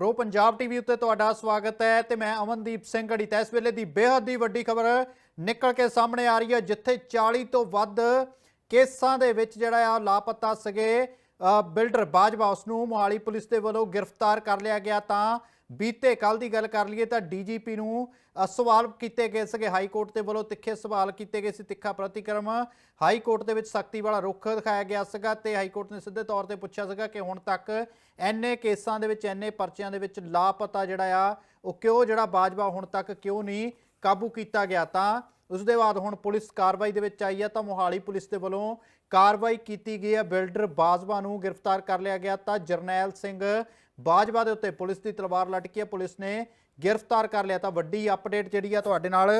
Pro Punjab TV ਉੱਤੇ ਤੁਹਾਡਾ ਸਵਾਗਤ ਹੈ ਤੇ ਮੈਂ ਅਮਨਦੀਪ ਸਿੰਘ ਘੜੀ ਤੇ ਇਸ ਵੇਲੇ ਦੀ ਬੇਹੱਦ ਹੀ ਵੱਡੀ ਖਬਰ ਨਿਕਲ ਕੇ ਸਾਹਮਣੇ ਆ ਰਹੀ ਹੈ, ਜਿੱਥੇ 40 ਤੋਂ ਵੱਧ ਕੇਸਾਂ ਦੇ ਵਿੱਚ ਜਿਹੜਾ ਆ ਲਾਪਤਾ ਸਗੇ ਬਿਲਡਰ ਬਾਜਵਾ ਉਸ ਨੂੰ ਮੋਹਾਲੀ ਪੁਲਿਸ ਦੇ ਵੱਲੋਂ ਗ੍ਰਿਫਤਾਰ ਕਰ ਲਿਆ ਗਿਆ ਤਾਂ ਬੀਤੇ ਕੱਲ ਦੀ ਗੱਲ ਕਰ ਲਈਏ ਤਾਂ ਡੀਜੀਪੀ ਨੂੰ ਅ, ਸਵਾਲ ਕੀਤੇ ਗਏ ਸੀਗੇ ਹਾਈ ਕੋਰਟ ਦੇ ਵੱਲੋਂ ਤਿੱਖੇ ਸਵਾਲ ਕੀਤੇ ਗਏ ਸੀ ਤਿੱਖਾ ਪ੍ਰਤੀਕਰਮ। ਹਾਈ ਕੋਰਟ ਦੇ ਵਿੱਚ ਸਖਤੀ ਵਾਲਾ ਰੁਖ ਦਿਖਾਇਆ ਗਿਆ ਸੀਗਾ ਤੇ ਹਾਈ ਕੋਰਟ ਨੇ ਸਿੱਧੇ ਤੌਰ ਤੇ ਪੁੱਛਿਆ ਸੀਗਾ ਕਿ ਹੁਣ ਤੱਕ ਐਨੇ ਕੇਸਾਂ ਦੇ ਵਿੱਚ ਐਨੇ ਪਰਚਿਆਂ ਦੇ ਵਿੱਚ ਲਾਪਤਾ ਜਿਹੜਾ ਆ ਉਹ ਕਿਉਂ ਜਿਹੜਾ ਬਾਜਵਾ ਹੁਣ ਤੱਕ ਕਿਉਂ ਨਹੀਂ ਕਾਬੂ ਕੀਤਾ ਗਿਆ? ਤਾਂ ਉਸ ਦੇ ਬਾਅਦ ਹੁਣ ਪੁਲਿਸ ਕਾਰਵਾਈ ਦੇ ਵਿੱਚ ਆਈ ਹੈ ਤਾਂ ਮੋਹਾਲੀ ਪੁਲਿਸ ਦੇ ਵੱਲੋਂ ਕਾਰਵਾਈ ਕੀਤੀ ਗਈ ਹੈ। ਬਿਲਡਰ ਬਾਜਵਾ ਨੂੰ ਗ੍ਰਿਫਤਾਰ ਕਰ ਲਿਆ ਗਿਆ ਤਾਂ ਜਰਨੈਲ ਸਿੰਘ ਬਾਜਵਾ ਦੇ ਉੱਤੇ ਪੁਲਿਸ ਦੀ ਤਲਵਾਰ ਲਟਕੀ ਹੈ। ਪੁਲਿਸ ਨੇ ਗ੍ਰਿਫਤਾਰ ਕਰ ਲਿਆ ਤਾਂ ਵੱਡੀ ਅਪਡੇਟ ਜਿਹੜੀ ਆ ਤੁਹਾਡੇ ਨਾਲ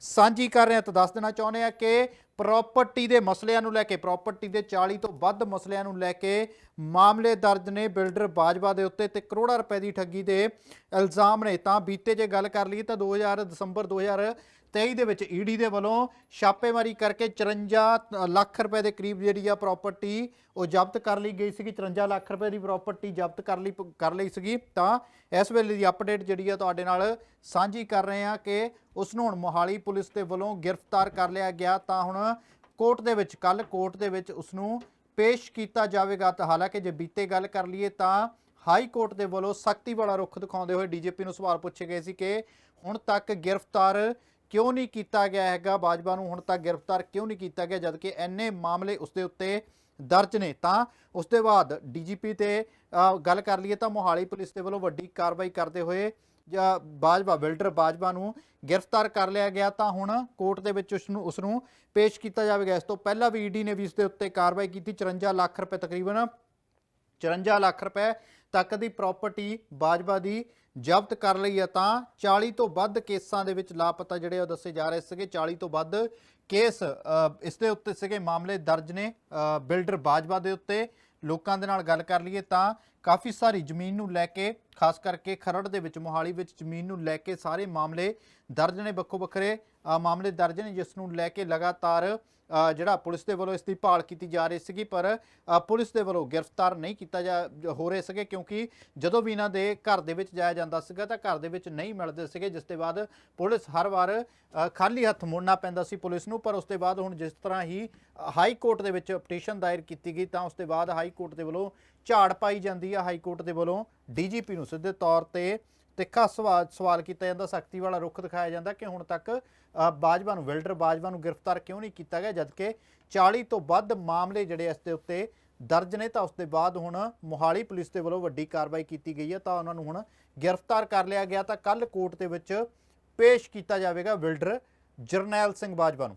ਸਾਂਝੀ ਕਰ ਰਹੇ ਹਾਂ। ਤਾਂ ਦੱਸ ਦੇਣਾ ਚਾਹੁੰਦੇ ਆ ਕਿ ਪ੍ਰਾਪਰਟੀ ਦੇ ਮਸਲਿਆਂ ਨੂੰ ਲੈ ਕੇ, ਪ੍ਰਾਪਰਟੀ ਦੇ 40 ਤੋਂ ਵੱਧ ਮਸਲਿਆਂ ਨੂੰ ਲੈ ਕੇ ਮਾਮਲੇ ਦਰਜ ਨੇ। ਬਿਲਡਰ ਬਾਜਵਾ ਦੇ ਉੱਤੇ ਤੇ ਕਰੋੜਾਂ ਰੁਪਏ ਦੀ ਠੱਗੀ ਦੇ ਇਲਜ਼ਾਮ ਨੇ। ਤਾਂ ਬੀਤੇ ਜੇ ਗੱਲ ਕਰ ਲਈਏ ਤਾਂ 2000 ਦਸੰਬਰ 2023 ਦੇ ਵਿੱਚ ਈਡੀ ਦੇ ਵੱਲੋਂ ਛਾਪੇਮਾਰੀ ਕਰਕੇ 54 ਲੱਖ ਰੁਪਏ ਦੇ ਕਰੀਬ ਜਿਹੜੀ ਆ ਪ੍ਰਾਪਰਟੀ ਉਹ ਜ਼ਬਤ ਕਰ ਲਈ ਗਈ ਸੀਗੀ 54 ਲੱਖ ਰੁਪਏ ਦੀ ਪ੍ਰਾਪਰਟੀ ਜ਼ਬਤ ਕਰ ਲਈ ਕਰ ਲਈ ਸੀਗੀ। ਤਾਂ ਇਸ ਵੇਲੇ ਦੀ ਅਪਡੇਟ ਜਿਹੜੀ ਆ ਤੁਹਾਡੇ ਨਾਲ ਸਾਂਝੀ ਕਰ ਰਹੇ ਆ ਕਿ ਉਸ ਨੂੰ ਹੁਣ ਮੋਹਾਲੀ ਪੁਲਿਸ ਦੇ ਵੱਲੋਂ ਗ੍ਰਿਫਤਾਰ ਕਰ ਲਿਆ ਗਿਆ। ਤਾਂ ਹੁਣ ਕੋਰਟ ਦੇ ਵਿੱਚ, ਕੱਲ ਕੋਰਟ ਦੇ ਵਿੱਚ ਉਸ ਨੂੰ ਪੇਸ਼ ਕੀਤਾ ਜਾਵੇਗਾ। ਤਾਂ ਹਾਲਾਂਕਿ ਜੇ ਬੀਤੇ ਗੱਲ ਕਰ ਲਈਏ ਤਾਂ ਹਾਈ ਕੋਰਟ ਦੇ ਵੱਲੋਂ ਸਖਤੀ ਵਾਲਾ ਰੁਖ ਦਿਖਾਉਂਦੇ ਹੋਏ ਡੀਜੀਪੀ ਨੂੰ ਸਵਾਲ ਪੁੱਛੇ ਗਏ ਸੀ ਕਿ ਹੁਣ ਤੱਕ ਗ੍ਰਿਫਤਾਰ ਕਿਉਂ ਨਹੀਂ ਕੀਤਾ ਗਿਆ ਹੈਗਾ? ਬਾਜਵਾ ਨੂੰ ਹੁਣ ਤੱਕ ਗ੍ਰਿਫਤਾਰ ਕਿਉਂ ਨਹੀਂ ਕੀਤਾ ਗਿਆ, ਜਦਕਿ ਐਨੇ ਮਾਮਲੇ ਉਸ ਦੇ ਉੱਤੇ ਦਰਜ ਨੇ। ਤਾਂ ਉਸ ਦੇ ਬਾਅਦ ਡੀਜੀਪੀ ਤੇ ਗੱਲ ਕਰ ਲਈਏ ਤਾਂ ਮੋਹਾਲੀ ਪੁਲਿਸ ਦੇ ਵੱਲੋਂ ਵੱਡੀ ਕਾਰਵਾਈ ਕਰਦੇ ਹੋਏ ਬਾਜਵਾ, ਬਿਲਡਰ ਬਾਜਵਾ ਨੂੰ ਗ੍ਰਿਫਤਾਰ ਕਰ ਲਿਆ ਗਿਆ। ਤਾਂ ਹੁਣ ਕੋਰਟ ਦੇ ਵਿੱਚ ਉਸ ਨੂੰ ਉਸ ਨੂੰ ਪੇਸ਼ ਕੀਤਾ ਜਾਵੇਗਾ। ਇਸ ਤੋਂ ਪਹਿਲਾਂ ਵੀ ਈਡੀ ਨੇ ਵੀ ਇਸ ਦੇ ਉੱਤੇ ਕਾਰਵਾਈ ਕੀਤੀ। 54 ਲੱਖ ਰੁਪਏ ਤਕਰੀਬਨ 54 ਲੱਖ ਰੁਪਏ ਤੱਕ ਦੀ ਪ੍ਰਾਪਰਟੀ ਬਾਜਵਾ ਦੀ ਜ਼ਬਤ ਕਰ ਲਈ ਹੈ ਤਾਂ 40 ਤੋਂ ਵੱਧ ਕੇਸਾਂ ਦੇ ਵਿੱਚ ਲਾਪਤਾ ਜਿਹੜੇ ਉਹ ਦੱਸੇ ਜਾ ਰਹੇ ਸੀਗੇ। 40 ਤੋਂ ਵੱਧ ਕੇਸ ਇਸ ਦੇ ਉੱਤੇ ਸੀਗੇ ਮਾਮਲੇ ਦਰਜ ਨੇ ਬਿਲਡਰ ਬਾਜਵਾ ਦੇ ਉੱਤੇ। ਲੋਕਾਂ ਦੇ ਨਾਲ ਗੱਲ ਕਰ ਲਈਏ ਤਾਂ ਕਾਫੀ ਸਾਰੀ ਜ਼ਮੀਨ ਨੂੰ ਲੈ ਕੇ, ਖਾਸ ਕਰਕੇ ਖਰੜ ਦੇ ਵਿੱਚ, ਮੋਹਾਲੀ ਵਿੱਚ ਜ਼ਮੀਨ ਨੂੰ ਲੈ ਕੇ ਸਾਰੇ ਮਾਮਲੇ ਦਰਜ ਨੇ ਵੱਖੋ ਵੱਖਰੇ। ਮਾਮਲੇ ਦਰਜ ਨੇ, ਜਿਸ ਨੂੰ ਲੈ ਕੇ ਲਗਾਤਾਰ ਜਿਹੜਾ ਪੁਲਿਸ ਦੇ ਵੱਲੋਂ ਇਸ ਦੀ ਭਾਲ ਕੀਤੀ ਜਾ ਰਹੀ ਸੀਗੀ, ਪਰ ਪੁਲਿਸ ਦੇ ਵੱਲੋਂ ਗ੍ਰਿਫਤਾਰ ਨਹੀਂ ਕੀਤਾ ਜਾ, ਹੋ ਰਹੇ ਸੀਗੇ, ਕਿਉਂਕਿ ਜਦੋਂ ਵੀ ਇਹਨਾਂ ਦੇ ਘਰ ਦੇ ਵਿੱਚ ਜਾਇਆ ਜਾਂਦਾ ਸੀਗਾ, ਤਾਂ ਘਰ ਦੇ ਵਿੱਚ ਨਹੀਂ ਮਿਲਦੇ ਸੀਗੇ, ਜਿਸ ਦੇ ਬਾਅਦ ਪੁਲਿਸ ਹਰ ਵਾਰ ਖਾਲੀ ਹੱਥ ਮੁੜਨਾ ਪੈਂਦਾ ਸੀ ਪੁਲਿਸ ਨੂੰ, ਪਰ ਉਸ ਤੋਂ ਬਾਅਦ ਹੁਣ ਜਿਸ ਤਰ੍ਹਾਂ ਹੀ ਹਾਈ ਕੋਰਟ ਦੇ ਵਿੱਚ ਪਟੀਸ਼ਨ ਦਾਇਰ ਕੀਤੀ ਗਈ, ਤਾਂ ਉਸ ਤੋਂ ਬਾਅਦ ਹਾਈ ਕੋਰਟ ਦੇ ਵੱਲੋਂ ਝਾੜ ਪਾਈ ਜਾਂਦੀ ਹੈ। ਹਾਈ ਕੋਰਟ ਦੇ ਵੱਲੋਂ ਡੀਜੀਪੀ ਨੂੰ ਸਿੱਧੇ ਤੌਰ ਤੇ ਤਿੱਖਾ ਸਵਾਲ ਸਵਾਲ ਕੀਤਾ ਜਾਂਦਾ, ਸਖਤੀ ਵਾਲਾ ਰੁਖ ਦਿਖਾਇਆ ਜਾਂਦਾ ਕਿ ਹੁਣ ਤੱਕ ਬਾਜਵਾ ਨੂੰ ਵਿਲਡਰ ਬਾਜਵਾ ਨੂੰ ਗ੍ਰਿਫਤਾਰ ਕਿਉਂ ਨਹੀਂ ਕੀਤਾ ਗਿਆ, ਜਦਕਿ 40 ਤੋਂ ਵੱਧ ਮਾਮਲੇ ਜਿਹੜੇ ਇਸ ਦੇ ਉੱਤੇ ਦਰਜ ਨੇ, ਤਾਂ ਉਸ ਦੇ ਬਾਅਦ ਹੁਣ ਮੋਹਾਲੀ ਪੁਲਿਸ ਦੇ ਵੱਲੋਂ ਵੱਡੀ ਕਾਰਵਾਈ ਕੀਤੀ ਗਈ ਹੈ, ਤਾਂ ਉਹਨਾਂ ਨੂੰ ਹੁਣ ਗ੍ਰਿਫਤਾਰ ਕਰ ਲਿਆ ਗਿਆ, ਤਾਂ ਕੱਲ ਕੋਰਟ ਦੇ ਵਿੱਚ ਪੇਸ਼ ਕੀਤਾ ਜਾਵੇਗਾ ਵਿਲਡਰ ਜਰਨੈਲ ਸਿੰਘ ਬਾਜਵਾ ਨੂੰ।